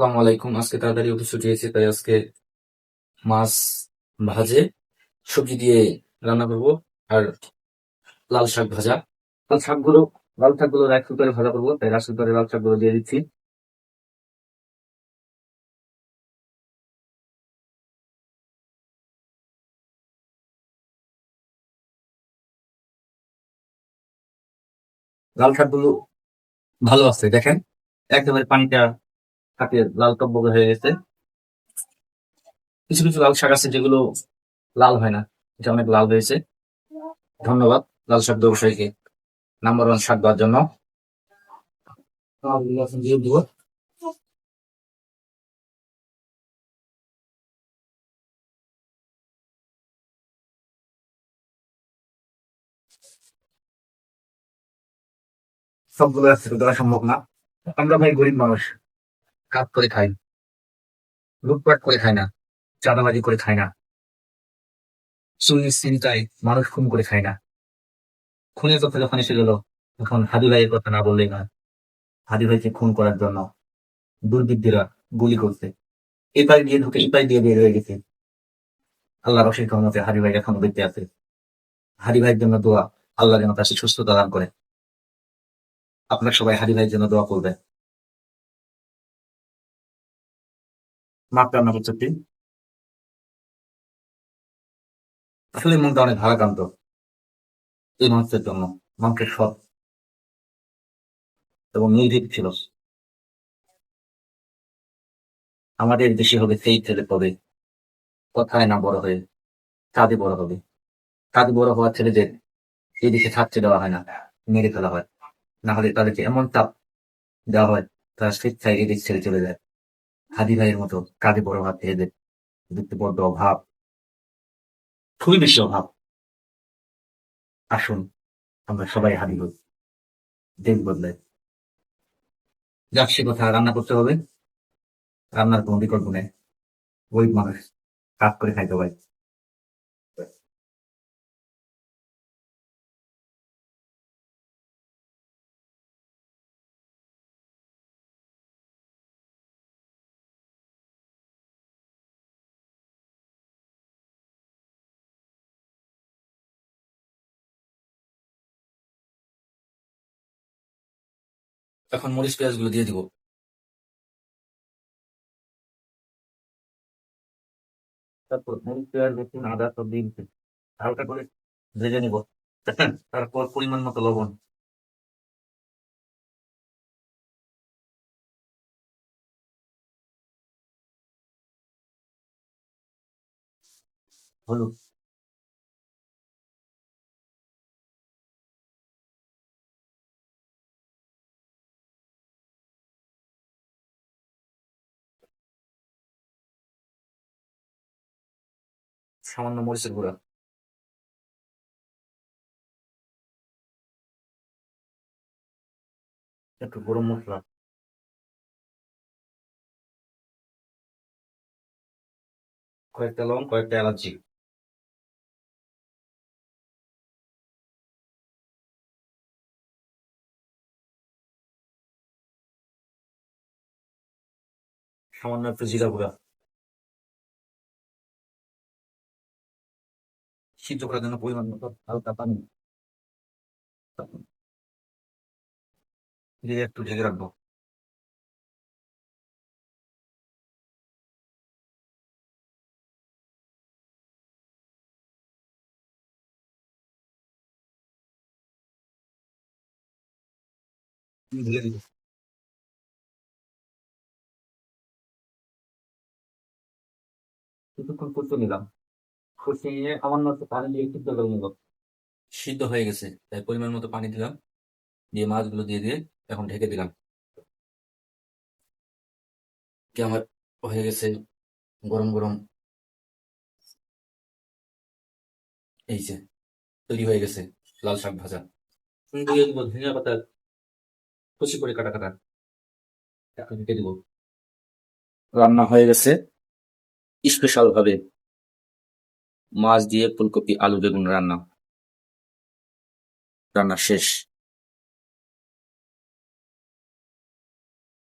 আসসালামু আলাইকুম আজকে তাড়াতাড়ি অফিস ছুটি হয়েছে, তাই আজকে মাছ ভাজে, সবজি দিয়ে রান্না করব, আর লাল শাক ভাজা। লাল শাকগুলো লাল শাকগুলো রাইস কুকারে ভাজা করব, তাই রাইস কুকারে লাল শাকগুলো দিয়ে দিচ্ছি। লাল শাকগুলো ভালো আছে, দেখেন। একেবারে পানিটা থাকে লাল টকবগে হয়ে গেছে। কিছু কিছু লাল শাক আছে যেগুলো লাল হয় না, এটা অনেক লাল হয়েছে। ধন্যবাদ লাল শাক ব্যবসায়ীকে নাম্বার ওয়ান শাক দেওয়ার জন্য। সবগুলো দেওয়া সম্ভব না। আমরা ভাই গরিব মানুষ। কাজ করে খায় লুটপাট করে খায় না, চাঁদাবাজি করে খাই না। চুরি চিন্তায় মানুষ খুন করে খায় না। খুনের কথা যখন এসে গেল, তখন হাদি ভাইয়ের কথা না বললেই না হাদি ভাইকে খুন করার জন্য দুর্বৃত্তরা গুলি করছে। এপাই দিয়ে ঢুকে এপাই দিয়ে বের হয়ে গেছে। আল্লাহ রসের কর্মতে হাদি ভাই এখনও বেঁচে আছে। হাদি ভাইয়ের জন্য দোয়া আল্লাহ যেন তার সুস্থতা দান করে। আপনার সবাই হাদি ভাইয়ের জন্য দোয়া করবে মাপ রান্না করছে? আসলে মনটা অনেক ভারাক্রান্ত। এই মানুষের জন্য মানুষের সৎ এবং নির্ভীক ছিল। আমাদের দেশে হবে সেই ছেলে তবে কথায় না বড় হয়ে কাজে বড় হবে। কাজে বড় হওয়ার ছেলেদের এই দেশে থাকতে দেওয়া হয় না, মেরে ফেলা হয়। না হলে তাদেরকে এমন চাপ দেওয়া হয়, তারা স্বেচ্ছায় এই দেশ ছেড়ে চলে যায়। হাদি ভাইয়ের মতো কাজে বড় হাত এদের দেখতে বড্ড অভাব, খুবই বেশি অভাব। আসুন, আমরা সবাই হাদি হই দেশ বদলায় যাক, সে কথা রান্না করতে হবে। রান্নার কোনো বিকল্প নেই। গরিব মানুষ কাজ করে খাইতে হয়। এখন মরিচ পেঁয়াজগুলো দিয়ে দিব। তারপর মরিচ পেঁয়াজ রসুন আদা সব দিয়ে হালকা করে ভেজে নিব। তারপর পরিমাণ মতো লবণ। হলুদ। সামান্য মরিচের গুঁড়া। একটু গরম মশলা। কয়েকটা লং কয়েকটা এলাচি। সামান্য একটু জিরা গুঁড়া। সিদ্ধ করার জন্য পরিমাণ মতো হালকা পানি দিয়ে একটু ঢেকে রাখব। ঢেলে দিব। করতে নিলাম। নিয়ে সামান্য পানি দিয়ে সিদ্ধ করে সিদ্ধ হয়ে গেছে। তাই পরিমাণ মতো পানি দিলাম। দিয়ে মাছগুলো দিয়ে দিয়ে এখন ঢেকে দিলাম। কি আমার হয়ে গেছে গরম গরম। এই যে, তৈরি হয়ে গেছে লাল শাক ভাজা। দিয়ে দিব ধনিয়া পাতা কুচি করে কাটা কাটা। এখন ঢেকে দিব। রান্না হয়ে গেছে। স্পেশাল ভাবে মাছ দিয়ে ফুলকপি আলু বেগুন রান্না। রান্না শেষ।